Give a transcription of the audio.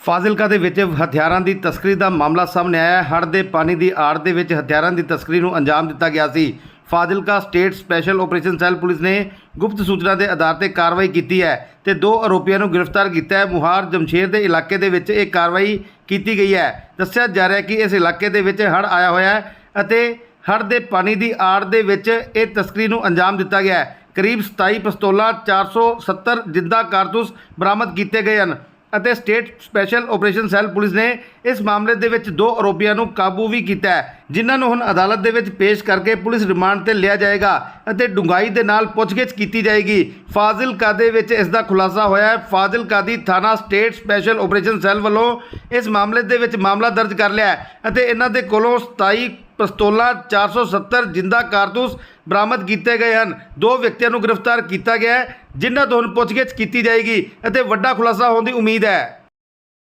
ਫਾਜ਼ਿਲਕਾ ਦੇ ਵਿੱਚ ਹਥਿਆਰਾਂ ਦੀ ਤਸਕਰੀ ਦਾ ਮਾਮਲਾ ਸਾਹਮਣੇ ਆਇਆ ਹੈ। ਹੜ੍ਹ ਦੇ ਪਾਣੀ ਦੀ ਆੜ ਦੇ ਵਿੱਚ ਹਥਿਆਰਾਂ ਦੀ ਤਸਕਰੀ ਨੂੰ ਅੰਜਾਮ ਦਿੱਤਾ ਗਿਆ ਸੀ। Fazilka state special operation cell police ਨੇ ਗੁਪਤ ਸੂਚਨਾ ਦੇ ਆਧਾਰ ਤੇ ਕਾਰਵਾਈ ਕੀਤੀ ਹੈ ਤੇ ਦੋ ਆਰੋਪੀਆਂ ਨੂੰ ਗ੍ਰਿਫਤਾਰ ਕੀਤਾ ਹੈ। ਮੁਹਾਰ ਜਮਸ਼ੇਰ ਦੇ ਇਲਾਕੇ ਦੇ ਵਿੱਚ ਇਹ ਕਾਰਵਾਈ ਕੀਤੀ ਗਈ ਹੈ। ਦੱਸਿਆ ਜਾ ਰਿਹਾ ਹੈ ਕਿ ਇਸ ਇਲਾਕੇ ਦੇ ਵਿੱਚ ਹੜ੍ਹ ਆਇਆ ਹੋਇਆ ਹੈ ਅਤੇ ਹੜ੍ਹ ਦੇ ਪਾਣੀ ਦੀ ਆੜ ਦੇ ਵਿੱਚ ਇਹ ਤਸਕਰੀ ਨੂੰ ਅੰਜਾਮ ਦਿੱਤਾ ਗਿਆ ਹੈ। ਕਰੀਬ 27 ਪਿਸਤੌਲਾਂ 470 ਜਿੰਦਾ ਕਾਰਤੂਸ ਬਰਾਮਦ ਕੀਤੇ ਗਏ ਹਨ। ਅਤੇ state special operation cell police ਨੇ ਇਸ ਮਾਮਲੇ ਦੇ ਵਿੱਚ ਦੋ ਆਰੋਪੀਆਂ ਨੂੰ ਕਾਬੂ ਵੀ ਕੀਤਾ ਹੈ, ਜਿਨ੍ਹਾਂ ਨੂੰ ਹੁਣ ਅਦਾਲਤ ਦੇ ਵਿੱਚ ਪੇਸ਼ ਕਰਕੇ ਪੁਲਿਸ ਰਿਮਾਂਡ ਤੇ ਲਿਆ ਜਾਏਗਾ ਅਤੇ ਡੂੰਘਾਈ ਦੇ ਨਾਲ ਪੁੱਛਗਿੱਛ ਕੀਤੀ ਜਾਏਗੀ। ਫਾਜ਼ਿਲਕਾ ਦੇ ਵਿੱਚ ਇਸ ਦਾ ਖੁਲਾਸਾ ਹੋਇਆ ਹੈ। ਫਾਜ਼ਿਲਕਾ ਦੀ ਥਾਣਾ ਸਟੇਟ ਸਪੈਸ਼ਲ ਆਪਰੇਸ਼ਨ ਸੈੱਲ ਵੱਲੋਂ ਇਸ ਮਾਮਲੇ ਦੇ ਵਿੱਚ ਮਾਮਲਾ ਦਰਜ ਕਰ ਲਿਆ ਹੈ ਅਤੇ ਇਹਨਾਂ ਦੇ ਕੋਲੋਂ 27 ਪਿਸਤੌਲਾਂ 470 ਜਿੰਦਾ ਕਾਰਤੂਸ ਬਰਾਮਦ ਕੀਤੇ ਗਏ ਹਨ। ਦੋ ਵਿਅਕਤੀਆਂ ਨੂੰ ਗ੍ਰਿਫਤਾਰ ਕੀਤਾ ਗਿਆ ਹੈ, ਜਿਨ੍ਹਾਂ ਤੋਂ ਹੁਣ ਪੁੱਛਗਿੱਛ ਕੀਤੀ ਜਾਏਗੀ ਅਤੇ ਵੱਡਾ ਖੁਲਾਸਾ ਹੋਣ ਦੀ ਉਮੀਦ ਹੈ।